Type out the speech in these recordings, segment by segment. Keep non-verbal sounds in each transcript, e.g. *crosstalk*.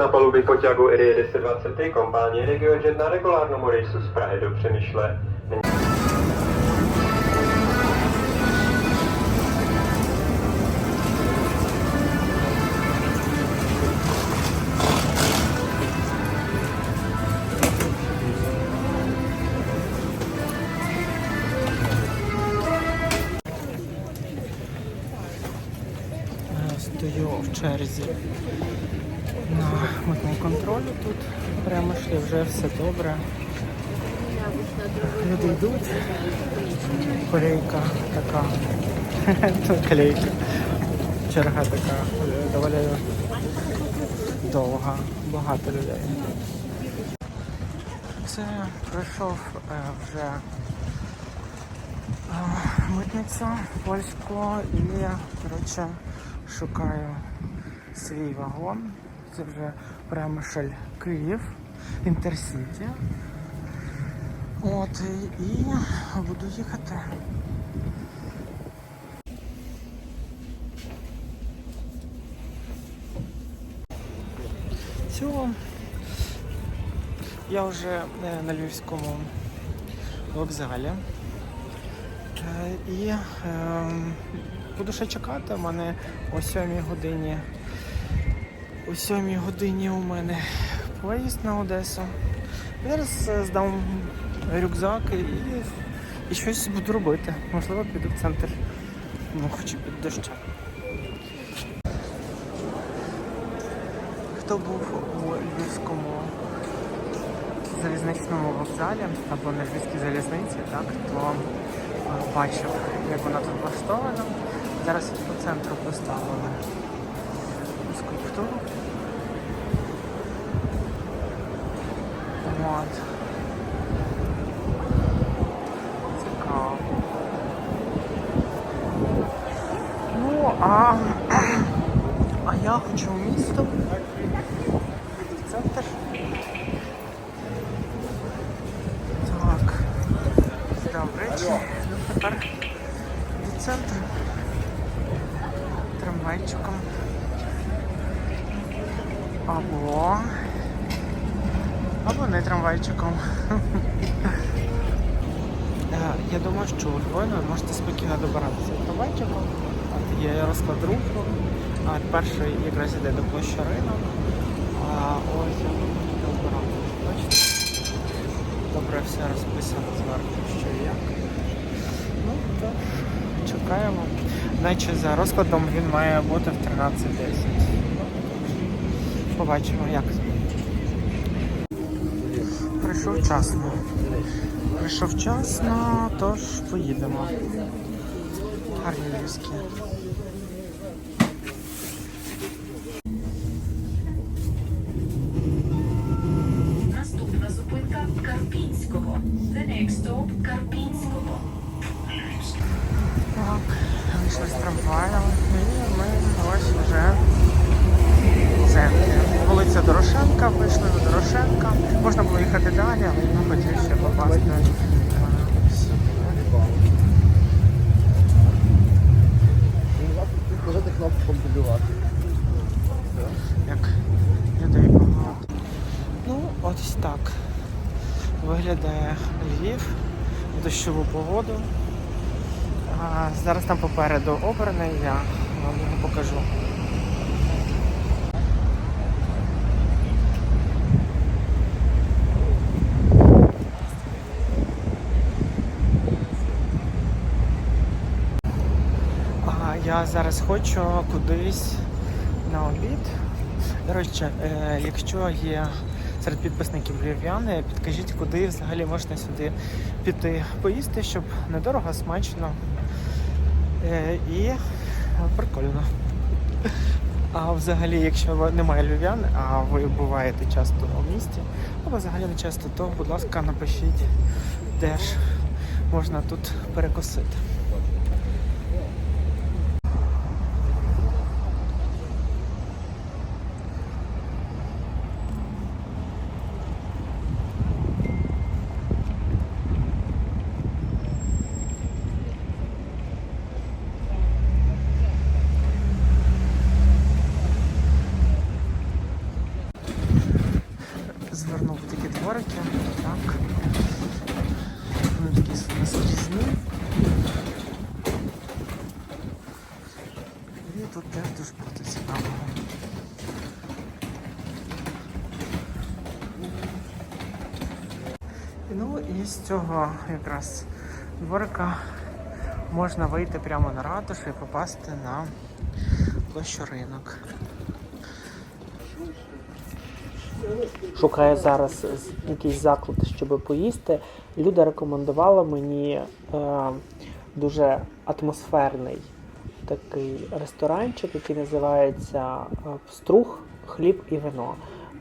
Na palubě Koťagu Irie 1023 kompánie RegioJet na regulárnom rejsu z Prahy do Přemýšle. Е, Стою в черзі Колейка така. *laughs* Тут. Черга така е, доволі довга. Багато людей. Це пройшов е, вже е, митницю польську і коротше шукаю свій вагон. Це вже Премишель Київ, Інтерсіті. От і буду їхати. Все. Я вже е, на Львівському вокзалі. Е, І е, буду ще чекати. У мене о 7 годині. О 7 годині у мене поїзд на Одесу. Зараз е, здам рюкзак і, і щось буду робити. Можливо, піду в центр. Ну, хоч під дощем. Хто був у Львівському залізничному вокзалі або на Львівській залізниці, так, то е, бачив, як вона тут влаштована. Зараз по центру поставили скульптуру. От. Цікаво. Ну, а, я хочу в місто. Центр. Так. Речі. Ну, тепер до центру. Трамвайчиком. Або. Або не трамвайчиком. Е, Я думаю, що у Львові ви можете спокійно добиратися трамвайчиком. Є розклад руху. А перший якраз іде до площі ринок. А ось буду. Бачите? Добре все розписано зверху, що як. Ну, так, чекаємо. Наче за розкладом він має бути в 13.10. Ну, Побачимо, як. Прийшов вчасно. Прийшов вчасно, тож поїдемо. Гарні львівські. Наступна зупинка Карпінського. The next stop Карпінського. Так, вийшли з трамваю і ми ось вже в центрі. Вулиця Дорошенка, вийшли до Дорошенка. Можна було їхати далі, але я хотів ще попасти. е, сюди. Нажати кнопку контролювати. Як людей багато. Ну, ось так. Виглядає Львів дощову погоду. А, зараз там попереду обраний, я вам його покажу. А, я зараз хочу кудись на обід. До речі, е, якщо є серед підписників львів'яни, підкажіть, куди взагалі можна сюди піти поїсти, щоб недорого, смачно е, і прикольно. А взагалі, якщо немає львів'ян, а ви буваєте часто у місті, або взагалі не часто, то, будь ласка, напишіть, де ж можна тут перекусити. Цього якраз дворика можна вийти прямо на ратушу і попасти на площу ринок. Шукаю зараз якийсь заклад, щоб поїсти. Люда рекомендувала мені е, дуже атмосферний такий ресторанчик, який називається е, Струх, хліб і вино.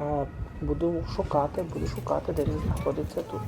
Е, буду шукати, буду шукати, де він знаходиться тут.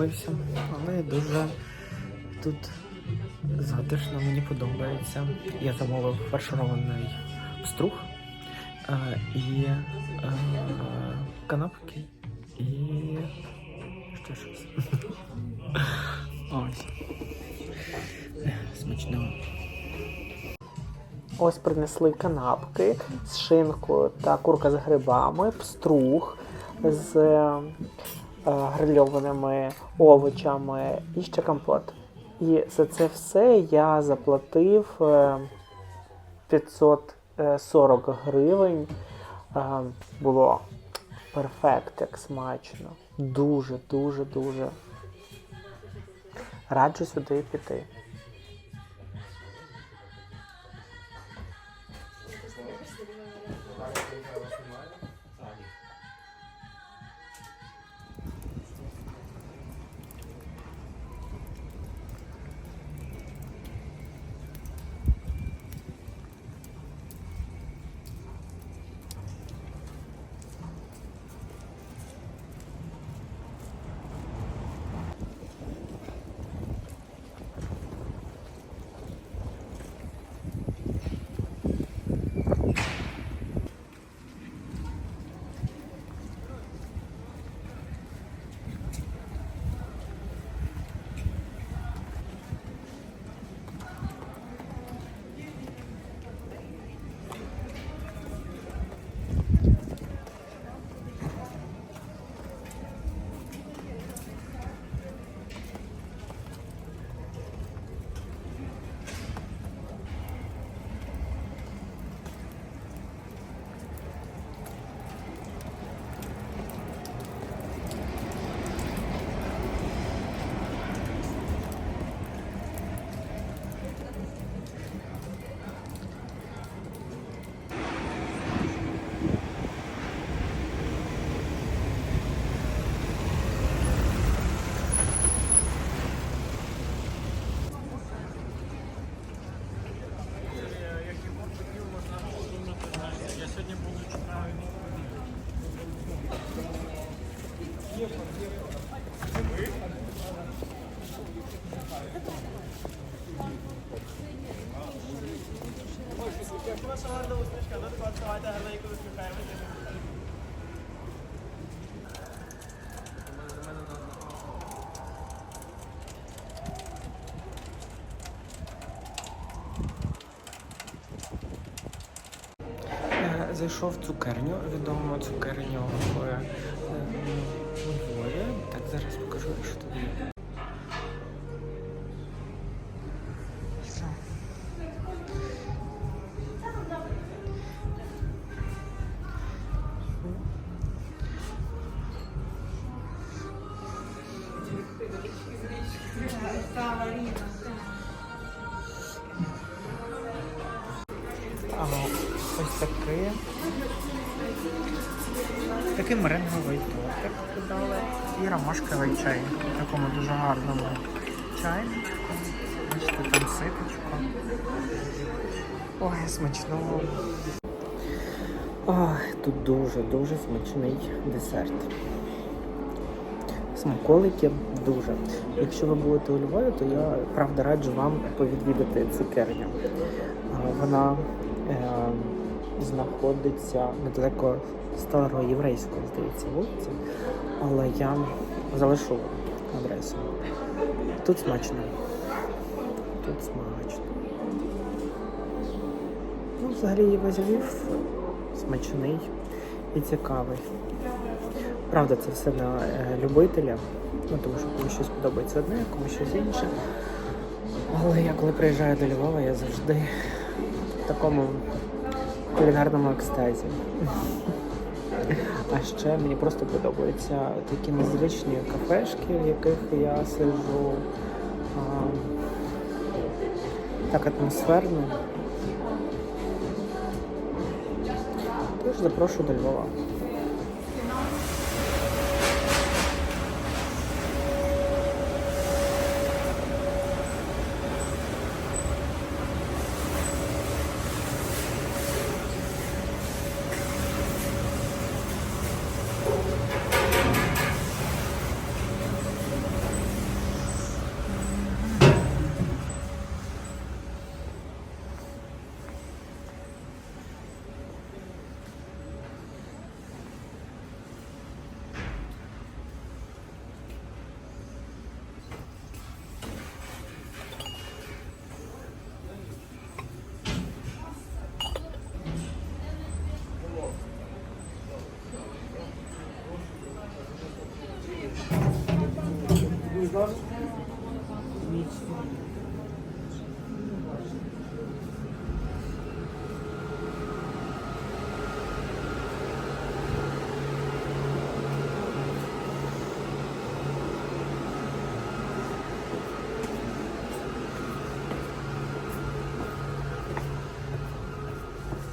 Притомився, але дуже тут затишно, мені подобається. Я замовив фарширований струх е, і е, канапки і ще щось. *laughs* Ось. Смачного. Ось принесли канапки з шинкою та курка з грибами, пструх з Е, грильованими овочами і ще компот. І за це все я заплатив е, 540 гривень. Е, було перфект, як смачно. Дуже-дуже-дуже. Раджу сюди піти. Зайшов в цукерню, відому цукерню в Такий меренговий тортик подали. І ромашковий чай. В такому дуже гарному чайничку. Бачите, там ситочко. Ой, смачного. Ой, тут дуже-дуже смачний десерт. Смаколики дуже. Якщо ви будете у Львові, то я правда раджу вам повідвідати цукерню. Вона е, знаходиться недалеко старого єврейського, здається, вулиці, але я залишу адресу. Тут смачно. Тут смачно. Ну, взагалі весь Львів смачний і цікавий. Правда, це все на е, любителя, ну тому що комусь щось подобається одне, комусь щось інше. Але я коли приїжджаю до Львова, я завжди в такому кулінарному екстазі. А ще мені просто подобаються такі незвичні кафешки, в яких я сиджу. А, так атмосферно. Тож запрошую до Львова.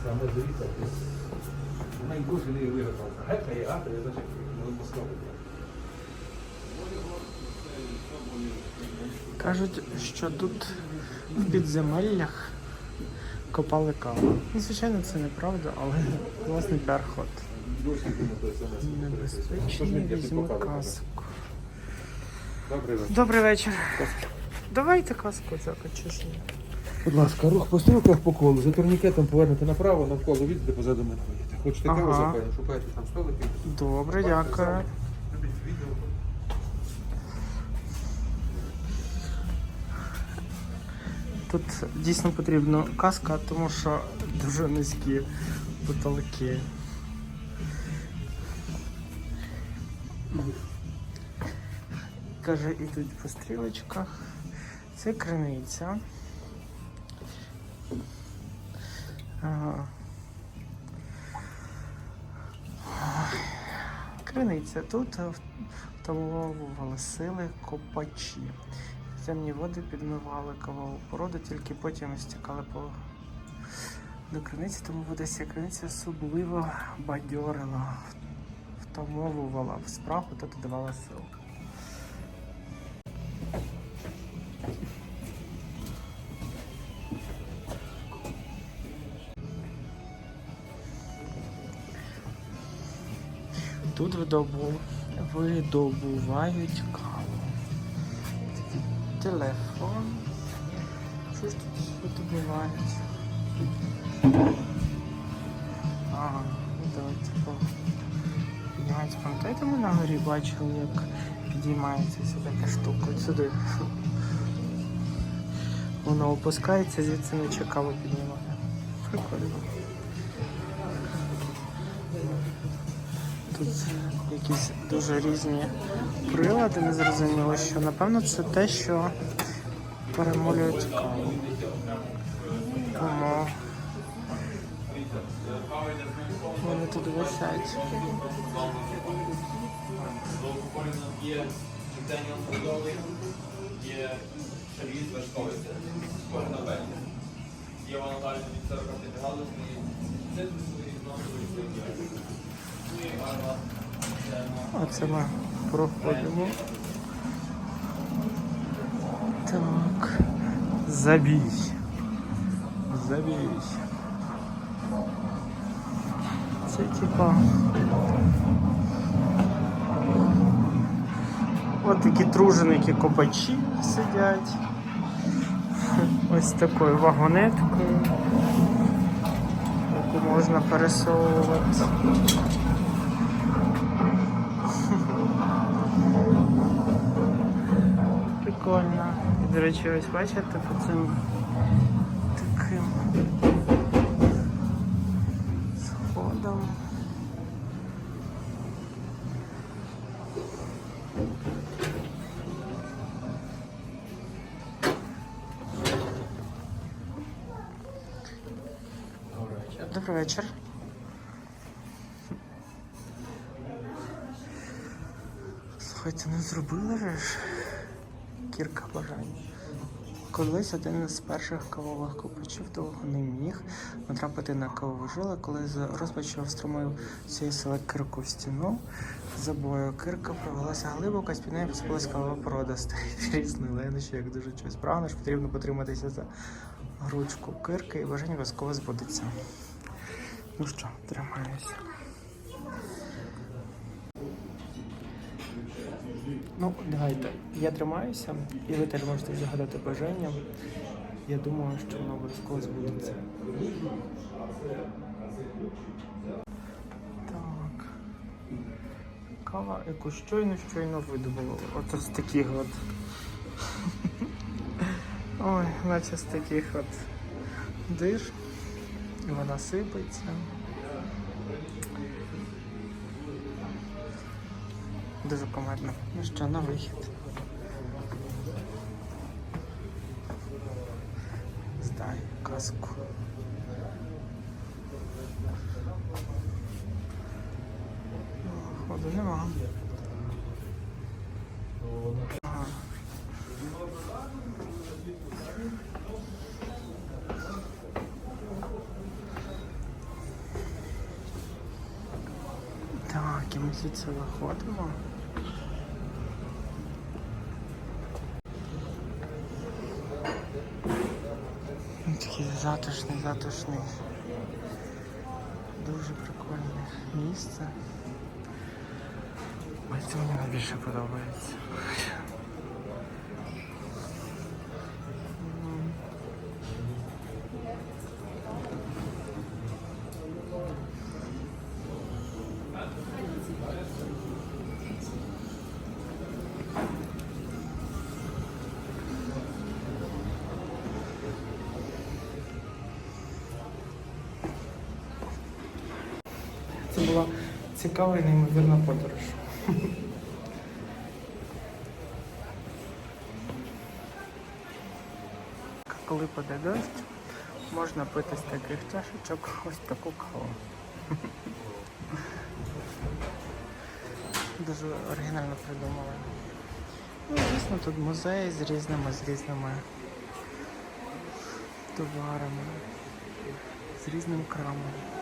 Саме дивіться, найдуже не виготовлено. Гетка є, а, то я значить, не обов'язково. Кажуть, що тут в підземеллях копали каву. Ну, звичайно, це неправда, але власний піар-ход. Небезпечний візьми каску. Добрий вечір. Давайте каску ні? Будь ласка, рух по стрілках по колу. За турнікетом повернете направо, навколо відійде, позаду мене. Хочете каву Ага. запити, шукайте там столики. Добре, дякую. Тут дійсно потрібна каска, тому що дуже низькі потолки. Каже, ідуть по стрілочках. Це криниця. Ага. Криниця. Тут втамовували сили копачі. Земні води підмивали кавову породу, тільки потім стікали по до криниці, тому вода з цієї особливо бадьорила, втамовувала в спрагу та додавала сил. Тут видобу... видобувають каву. Телефон. Що ж тут видобувають? Ага, давайте по... Піднімається, пам'ятаєте, ми на горі бачили, як підіймається ця така штука сюди. Воно опускається, звідси не чекало піднімати. Прикольно. Тут якісь дуже різні прилади, незрозуміло, що напевно це те, що перемолюють каву. Тому вони тут висять. Є це схоже на пельні. Є вантажні від 45 градусний, це свої зносові Оце ми проходимо. Так. Забій. Забій. Це типа. От такі труженики копачі сидять. Ось такою вагонеткою, яку можна пересовувати. Прикольно. І, до речі, ось бачите по цим таким сходом. Добрий вечір. Слухайте, не зробили ж кірка бажань. Колись один із перших кавових купачів довго не міг натрапити на кавову жилу, коли з розпачу струмив цієї села кирку в стіну. За бою кирка провелася глибоко, з під неї посипалась кавова порода. Старий різний ленощі, як дуже щось прагнеш, потрібно потриматися за грудку кирки і бажання обов'язково збудеться. Ну що, тримаюся. Ну, давайте. Я тримаюся, і ви теж можете загадати бажання. Я думаю, що воно обов'язково збудеться. Так. Кава, яку щойно щойно видобули. От з таких от. Ой, наче з таких от диш. Вона сипеться. Дуже комедно. Ну що, на вихід. Здай казку. Ходу нема. Так, і ми звідси виходимо. Він Такий затишний, затишний. Дуже прикольне місце. Мені найбільше подобається. Цікава і неймовірна подорож. Коли паде дощ, можна пити з таких чашечок ось таку каву. Дуже оригінально придумали. Ну, звісно, тут музей з різними, з різними товарами, з різним крамом.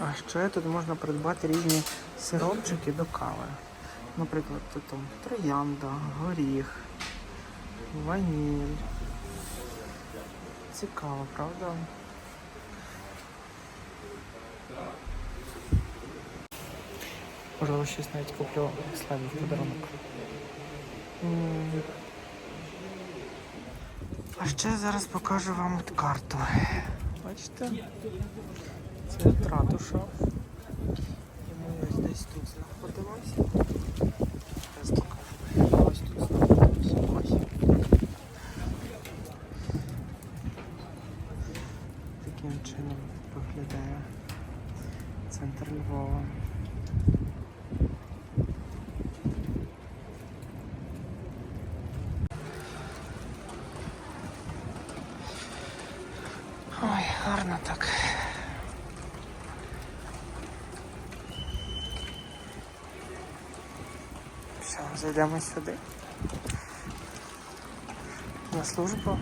А ще тут можна придбати різні сиропчики до кави. Наприклад, тут там троянда, горіх, ваніль. Цікаво, правда? Можливо, щось навіть куплю славі в подарунок. А ще зараз покажу вам от карту. Бачите? Це от ратуша. І ми ось десь тут знаходимося. Зараз покажу. Ось тут знаходимося. Ось. Таким чином виглядає центр Львова. Ой, гарно так. Все, зайдемо сюди. На службу.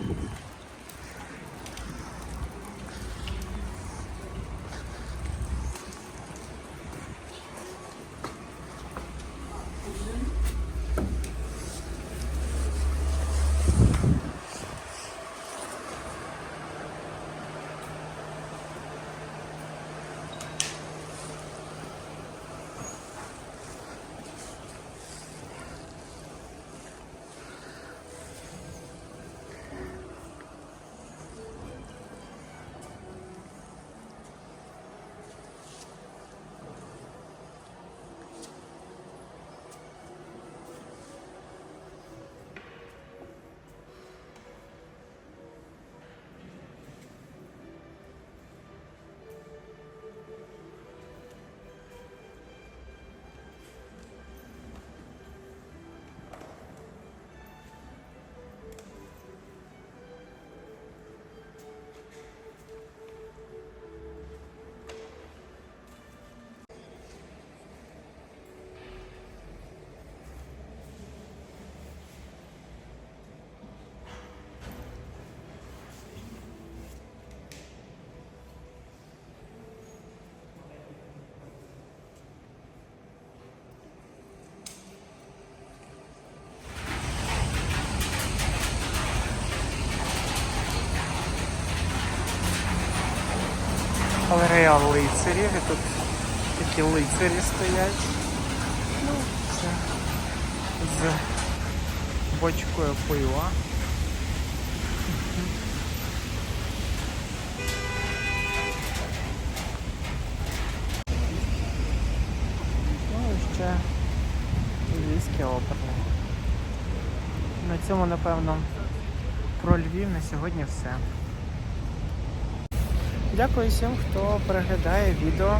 Галерея лицарів. І тут такі лицарі стоять. Ну, це з бочкою пива. Ну ще львівське оперне. На цьому, напевно, про Львів на сьогодні все. Дякую всім, хто переглядає відео,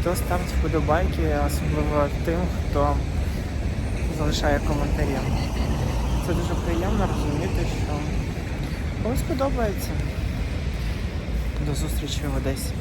хто ставить вподобайки, особливо тим, хто залишає коментарі. Це дуже приємно розуміти, що комусь подобається. До зустрічі в Одесі.